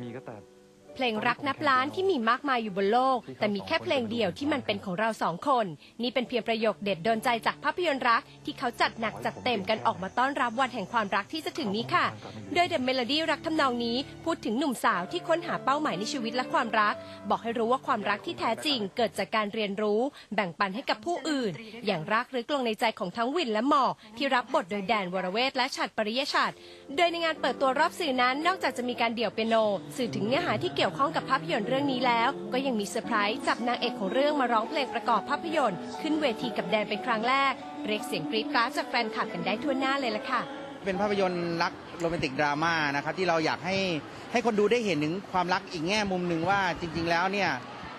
มีก็แต่ เพลงรักนับล้านที่มีมากมายอยู่บนโลก แต่มีแค่เพลงเดียวที่มันเป็นของเราสองคน นี่เป็นเพียงประโยคเด็ดโดนใจจากภาพยนตร์รัก ที่เขาจัดหนักจัดเต็มกันออกมาต้อนรับวันแห่งความรักที่จะถึงนี้ค่ะ โดย The Melody รักทำนองนี้ พูดถึงหนุ่มสาวที่ค้นหาเป้าหมายในชีวิตและความรัก บอกให้รู้ว่าความรักที่แท้จริง เกิดจากการเรียนรู้ แบ่งปันให้กับผู้อื่น อย่างรากลึกลงในใจของทั้งวินและหมอกที่รับบทโดยแดนวรเวทและฉัดปริยชัดโดยในงานเปิดตัวรอบสื่อนั้น นอกจากจะมีการเดี่ยวเปียโน สื่อถึงเนื้อหาที่เกี่ยวข้องกับภาพยนตร์เรื่องนี้แล้ว ก็ยังมีเซอร์ไพรส์จับนางเอกของเรื่องมาร้องเพลงประกอบภาพยนตร์ ขึ้นเวทีกับแดนเป็นครั้งแรก เรียกเสียงกรี๊ดกราดจากแฟนคลับกันได้ทั่วหน้าเลยล่ะค่ะ เป็นภาพยนตร์รักโรแมนติกดราม่านะครับที่เราอยากให้ให้คนดูได้เห็นถึงความรักอีกแง่มุมหนึ่งว่าจริง ๆ แล้วเนี่ย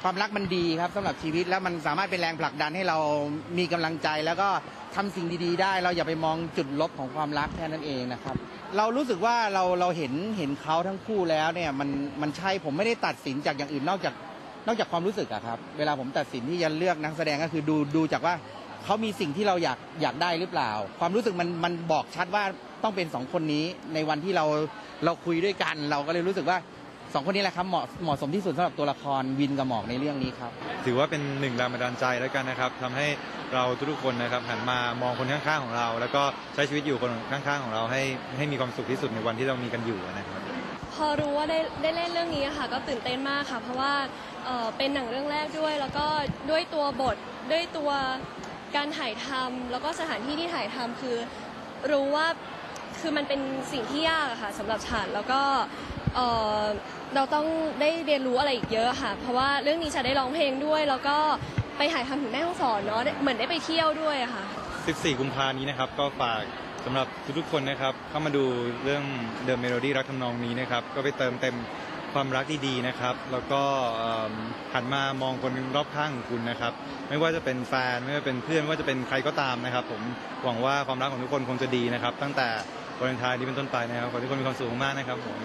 ความรักมันดีครับสำหรับชีวิตแล้วมันสามารถเป็นแรงผลักดันให้เรามีกำลังใจ แล้วก็ทำสิ่งดีๆ ได้ เราอย่าไปมองจุดลบของความรักแค่นั้นเองนะครับ เรารู้สึกว่าเราเราเห็นเห็นเขาทั้งคู่แล้วเนี่ยมันมันใช่ผมไม่ได้ตัดสินจากอย่างอื่นนอกจากนอกจากความรู้สึกอะครับ เวลาผมตัดสินที่จะเลือกนักแสดงก็คือดูดูจากว่าเขามีสิ่งที่เราอยากอยากได้หรือเปล่า ความรู้สึกมันมันบอกชัดว่าต้องเป็นสองคนนี้ในวันที่เราเราคุยด้วยกัน เราก็เลยรู้สึกว่า สองคนนี้แหละครับเหมาะเหมาะสมที่สุดสำหรับตัวละครวินกับหมอกในเรื่องนี้ครับ ถือว่าเป็นหนึ่งแรงบันดาลใจแล้วกันนะครับทำให้เราทุกๆคนนะครับหันมามองคนข้างๆของเรา แล้วก็ใช้ชีวิตอยู่คนข้างๆของเราให้ให้มีความสุขที่สุดในวันที่เรามีกันอยู่นะครับ พอรู้ว่าได้ได้เล่นเรื่องนี้อะค่ะ ก็ตื่นเต้นมากค่ะ เพราะว่าเอ่อเป็นหนังเรื่องแรกด้วย แล้วก็ด้วยตัวบทด้วยตัวการถ่ายทำแล้วก็สถานที่ที่ถ่ายทำคือรู้ว่าคือมันเป็นสิ่งที่ยากอะค่ะสำหรับฉันแล้วก็ เอ่อเราต้องได้เรียนรู้อะไรอีกเยอะค่ะ เพราะว่าเรื่องนี้ฉันได้ร้องเพลงด้วย แล้วก็ไปถ่ายทำถึงแม่ห้องสอนเนาะได้เหมือนได้ไปเที่ยวด้วยอะค่ะ 14 กุมภานี้นะครับ ก็ฝากสำหรับทุกๆคนนะครับ เข้ามาดูเรื่อง The Melody รักทำนองนี้นะครับ ก็ไปเติมเต็มความรักดีๆนะครับ แล้วก็เอิ่มหันมามองคนรอบข้างของคุณนะครับ ไม่ว่าจะเป็นแฟน ไม่ว่าเป็นเพื่อนไม่ว่าจะเป็นใครก็ตามนะครับ ผมหวังว่าความรักของทุกคนคงจะดีนะครับ ตั้งแต่วันเลนไทน์นี้เป็นต้นไปนะครับ ขอให้ทุกคนมีความสุขมากๆนะครับผม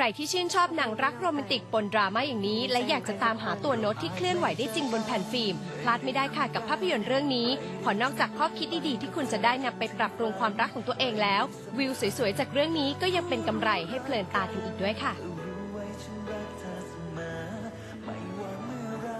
ใครที่ชื่นชอบหนังรักโรแมนติกปนดราม่าอย่างนี้ และอยากจะตามหาตัวโน้ตที่เคลื่อนไหวได้จริงบนแผ่นฟิล์ม พลาดไม่ได้ค่ะกับภาพยนตร์เรื่องนี้เพอนอกจากข้อคิดดีๆ ที่คุณจะได้นำไปปรับปรุงความรักของตัวเองแล้ว วิวสวยๆจากเรื่องนี้ก็ยังเป็นกำไรให้เพลินตากันอีกด้วยค่ะ